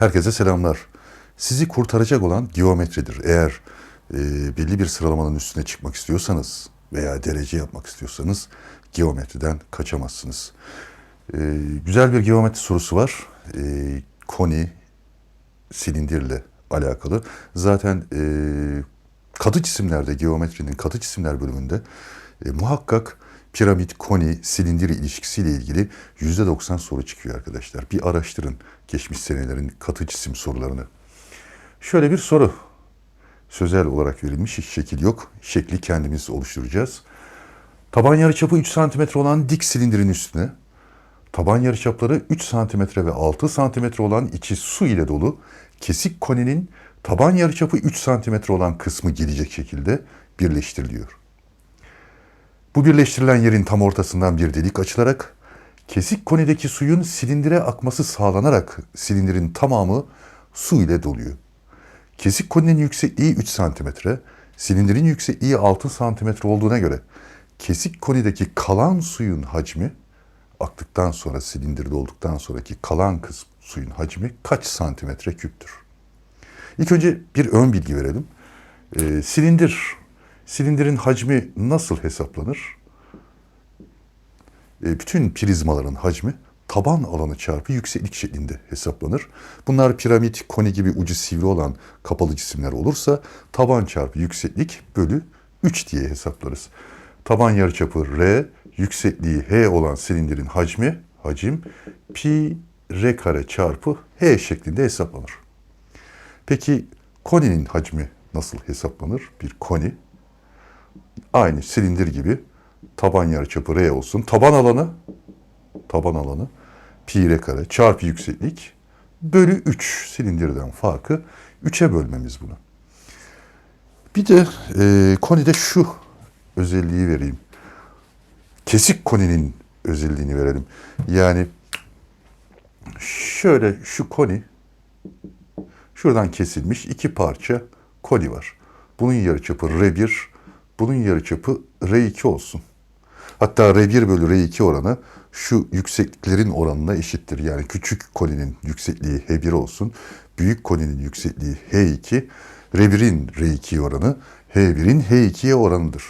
Herkese selamlar. Sizi kurtaracak olan geometridir. Eğer e, belli bir sıralamanın üstüne çıkmak istiyorsanız veya derece yapmak istiyorsanız geometriden kaçamazsınız. E, güzel bir geometri sorusu var. E, koni, silindirle alakalı. Zaten e, katı cisimlerde, geometrinin katı cisimler bölümünde e, muhakkak piramit, koni, silindir ilişkisiyle ilgili %90 soru çıkıyor arkadaşlar. Bir araştırın geçmiş senelerin katı cisim sorularını. Şöyle bir soru. Sözel olarak verilmiş, hiç şekil yok. Şekli kendimiz oluşturacağız. Taban yarıçapı 3 cm olan dik silindirin üstüne taban yarıçapları 3 cm ve 6 cm olan içi su ile dolu kesik koninin taban yarıçapı 3 cm olan kısmı gelecek şekilde birleştiriliyor. Bu birleştirilen yerin tam ortasından bir delik açılarak kesik konideki suyun silindire akması sağlanarak silindirin tamamı su ile doluyor. Kesik koninin yüksekliği 3 cm, silindirin yüksekliği 6 cm olduğuna göre kesik konideki kalan suyun hacmi aktıktan sonra silindir dolduktan sonraki kalan kısım suyun hacmi kaç santimetre küptür? İlk önce bir ön bilgi verelim. Ee, silindir, silindirin hacmi nasıl hesaplanır? Ee, bütün prizmaların hacmi taban alanı çarpı yükseklik şeklinde hesaplanır. Bunlar piramit, koni gibi ucu sivri olan kapalı cisimler olursa taban çarpı yükseklik bölü 3 diye hesaplarız. Taban yarıçapı R, yüksekliği H olan silindirin hacmi, hacim pi R kare çarpı H şeklinde hesaplanır. Peki koninin hacmi nasıl hesaplanır? Bir koni aynı silindir gibi taban yarıçapı R olsun. Taban alanı taban alanı pi r kare çarpı yükseklik bölü 3 silindirden farkı 3'e bölmemiz bunu. Bir de e, konide şu özelliği vereyim. Kesik koninin özelliğini verelim. Yani şöyle şu koni şuradan kesilmiş iki parça koni var. Bunun yarıçapı R1, bunun yarıçapı R2 olsun. Hatta R1 bölü R2 oranı şu yüksekliklerin oranına eşittir. Yani küçük koninin yüksekliği H1 olsun, büyük koninin yüksekliği H2, R1'in R2 oranı H1'in H2'ye oranıdır.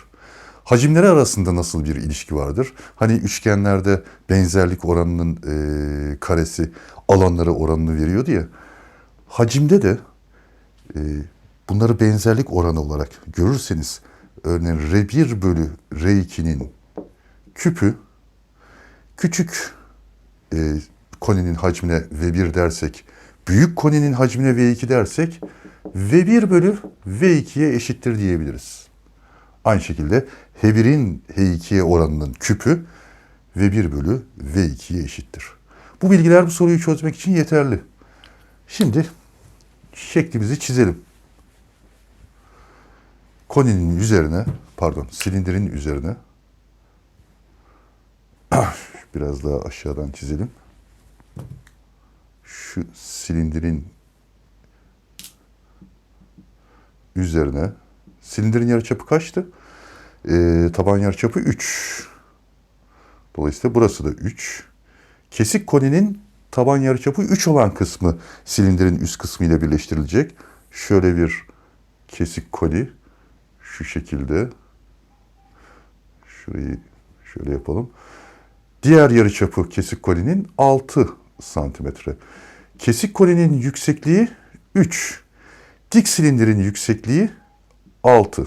Hacimleri arasında nasıl bir ilişki vardır? Hani üçgenlerde benzerlik oranının e, karesi alanları oranını veriyordu ya. Hacimde de e, bunları benzerlik oranı olarak görürseniz örneğin R1 bölü R2'nin küpü küçük e, koninin hacmine V1 dersek, büyük koninin hacmine V2 dersek V1 bölü V2'ye eşittir diyebiliriz. Aynı şekilde H1'in H2'ye oranının küpü V1 bölü V2'ye eşittir. Bu bilgiler bu soruyu çözmek için yeterli. Şimdi şeklimizi çizelim. Koninin üzerine, pardon silindirin üzerine biraz daha aşağıdan çizelim. Şu silindirin üzerine silindirin yarıçapı kaçtı? Ee, taban yarıçapı 3. Dolayısıyla burası da 3. Kesik koninin taban yarıçapı 3 olan kısmı silindirin üst kısmı ile birleştirilecek. Şöyle bir kesik koni şu şekilde şurayı şöyle yapalım. Diğer yarıçapı kesik kolinin 6 santimetre. Kesik kolinin yüksekliği 3. Dik silindirin yüksekliği 6.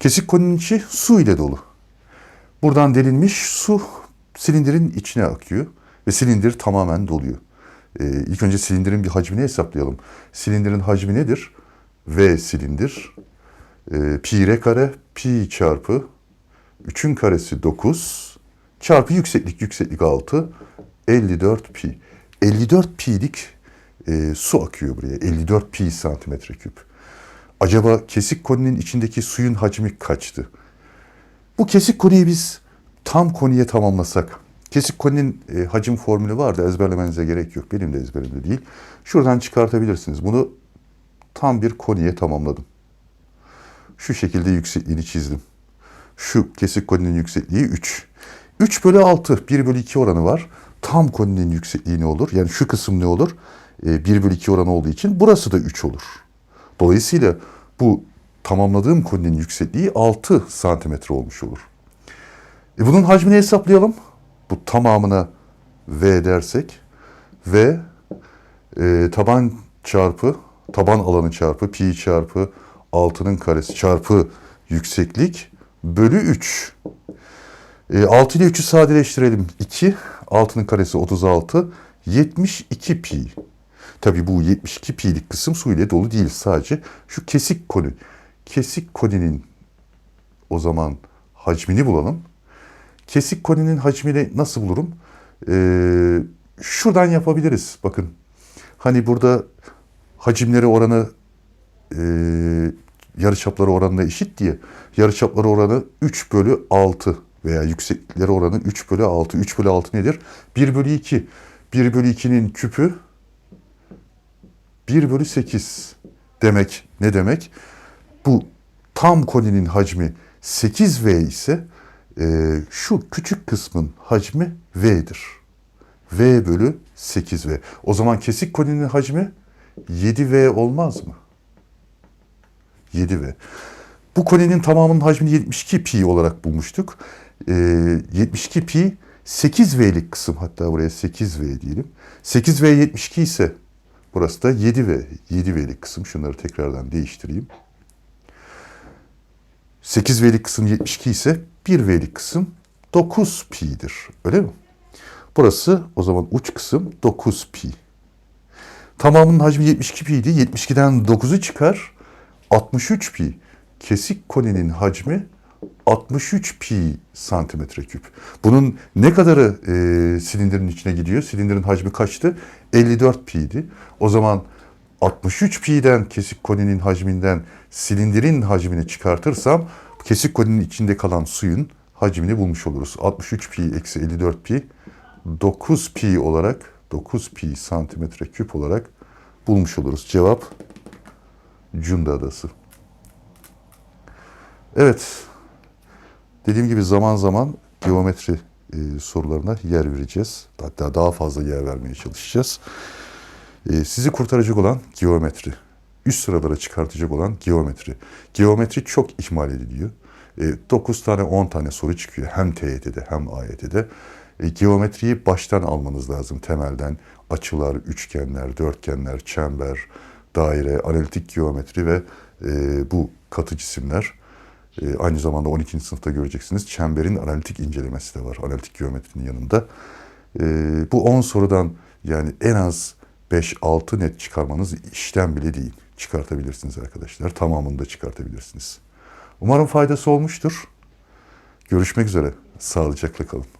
Kesik kolinin içi su ile dolu. Buradan delinmiş su silindirin içine akıyor ve silindir tamamen doluyor. Ee, ilk önce silindirin bir hacmini hesaplayalım. Silindirin hacmi nedir? V silindir. Ee, pi kare pi çarpı 3'ün karesi 9 çarpı yükseklik yükseklik 6 54 pi. 54 pi'lik e, su akıyor buraya. 54 pi santimetre küp. Acaba kesik koninin içindeki suyun hacmi kaçtı? Bu kesik koniyi biz tam koniye tamamlasak. Kesik koninin e, hacim formülü vardı. Ezberlemenize gerek yok. Benim de ezberimde değil. Şuradan çıkartabilirsiniz. Bunu tam bir koniye tamamladım. Şu şekilde yüksekliğini çizdim. Şu kesik koninin yüksekliği 3. 3 bölü 6, 1 bölü 2 oranı var. tam koninin yüksekliği ne olur? Yani şu kısım ne olur? E, 1 bölü 2 oranı olduğu için burası da 3 olur. Dolayısıyla bu tamamladığım koninin yüksekliği 6 santimetre olmuş olur. E bunun hacmini hesaplayalım. Bu tamamına V dersek V e, taban çarpı taban alanı çarpı pi çarpı 6'nın karesi çarpı yükseklik bölü 3. E, 6 ile 3'ü sadeleştirelim. 2, 6'nın karesi 36, 72 pi. Tabi bu 72 pi'lik kısım su ile dolu değil sadece. Şu kesik koni. Kesik koninin o zaman hacmini bulalım. Kesik koninin hacmini nasıl bulurum? Ee, şuradan yapabiliriz. Bakın. Hani burada hacimleri oranı e, yarıçapları oranına eşit diye. Yarıçapları oranı 3 bölü 6 veya yükseklikleri oranı 3 bölü 6. 3 bölü 6 nedir? 1 bölü 2. 1 bölü 2'nin küpü 1 bölü 8 demek ne demek? Bu tam koninin hacmi 8V ise e, şu küçük kısmın hacmi V'dir. V bölü 8V. O zaman kesik koninin hacmi 7V olmaz mı? 7V. Bu koninin tamamının hacmini 72 pi olarak bulmuştuk. E, 72 pi 8V'lik kısım hatta buraya 8V diyelim. 8V 72 ise burası da 7V. 7V'lik kısım. Şunları tekrardan değiştireyim. 8V'lik kısım 72 ise 1V'lik kısım 9 pi'dir. Öyle mi? Burası o zaman uç kısım 9 pi. Tamamının hacmi 72 pi idi. 72'den 9'u çıkar. 63 pi. Kesik koninin hacmi 63 pi santimetre küp. Bunun ne kadarı e, silindirin içine gidiyor? Silindirin hacmi kaçtı? 54 pi'ydi. O zaman 63 pi'den kesik koninin hacminden silindirin hacmini çıkartırsam kesik koninin içinde kalan suyun hacmini bulmuş oluruz. 63 pi eksi 54 pi 9 pi olarak 9 pi santimetre küp olarak bulmuş oluruz. Cevap Cunda Adası. Evet. Dediğim gibi zaman zaman geometri e, sorularına yer vereceğiz. Hatta daha fazla yer vermeye çalışacağız. E, sizi kurtaracak olan geometri. Üst sıralara çıkartacak olan geometri. Geometri çok ihmal ediliyor. E, 9 tane 10 tane soru çıkıyor. Hem TYT'de hem AYT'de. E, geometriyi baştan almanız lazım temelden. Açılar, üçgenler, dörtgenler, çember, daire, analitik geometri ve e, bu katı cisimler. E, aynı zamanda 12. sınıfta göreceksiniz. Çemberin analitik incelemesi de var analitik geometrinin yanında. E, bu 10 sorudan yani en az 5-6 net çıkarmanız işten bile değil. Çıkartabilirsiniz arkadaşlar. Tamamını da çıkartabilirsiniz. Umarım faydası olmuştur. Görüşmek üzere. Sağlıcakla kalın.